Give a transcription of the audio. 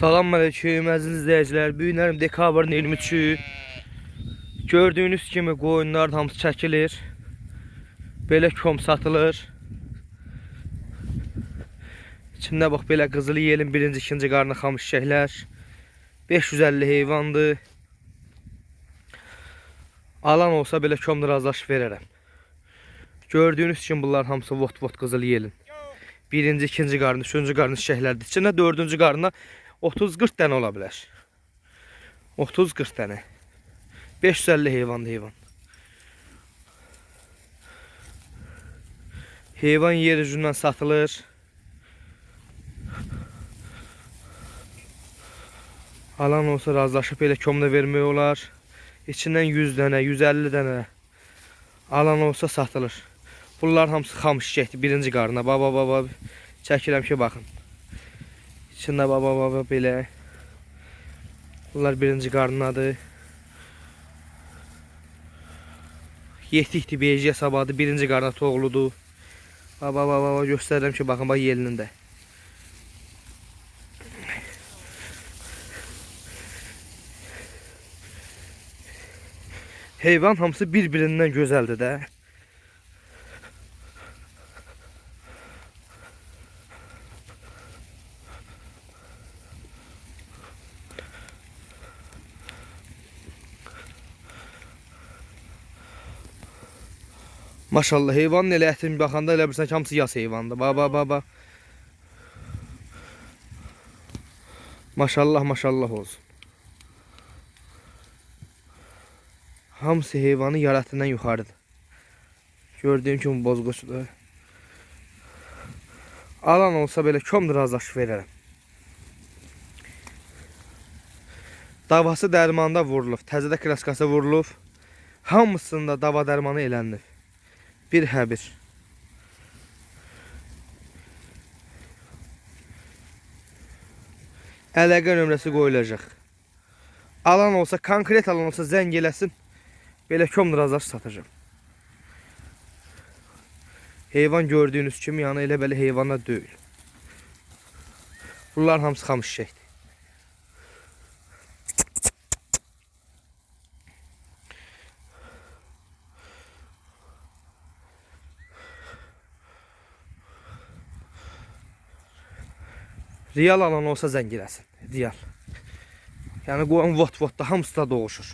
Salam aleyküm əziz izləyicilər. Bu günlərim dekabrın 23-ü. Gördüyünüz kimi qoyunlar hamısı çəkilir. Belə kom satılır. İçində bax belə qızılı yelin birinci, ikinci qarnı xamış şəklər. 550 heyvandır. Alan olsa belə komda razılaşıb verərəm. Gördüyünüz kimi bunlar hamısı vot-vot qızılı yelin. Birinci, ikinci qarnı, üçüncü qarnı çiçəklərdir. İçində dördüncü qarnına 30-40 dənə ola bilər. 30-40 dənə. 550 heyvandır heyvan. Heyvan yer üzündən satılır. Alan olsa razılaşıb elə komda vermək olar. İçindən 100 dənə, 150 dənə alan olsa satılır. Bunlar hamısı xam çiçəkdir. Birinci qarına. Baba baba çəkirəm ki baxın. İçində baba baba belə. Bunlar birinci qarnadır. Yetikdir, beyciyə sabadı. Birinci qarna toğludur. Baba baba baba göstərirəm ki baxın bax yelinin də. Heyvan hamısı bir-birindən gözəldir də. Maşallah heyvanın elə ətin baxanda elə bilirsən ki, hamısı yas heyvandır. Baba baba. Maşallah maşallah olsun. Hamısı heyvanı yaratından yuxarıdır. Gördüyüm kimi bozqoçdur. Alan olsa belə komdur razılaşıb verərəm. Davası dərmanda vurulub, təzədə kraskası vurulub. Hamısında dava dərmanı elənib. Bir həbir. Əlaqə nömrəsi qoyulacaq. Alan olsa, konkret alan olsa zəng eləsin. Belə kom razılaş satacağım. Heyvan gördüyünüz kimi yəni elə belə heyvanlar deyil. Bunlar hamısı xamış çiçəkdir. Real alan olsa zəng eləsin. Real. Yəni qoyun vot-votda hamısı da doğuşur.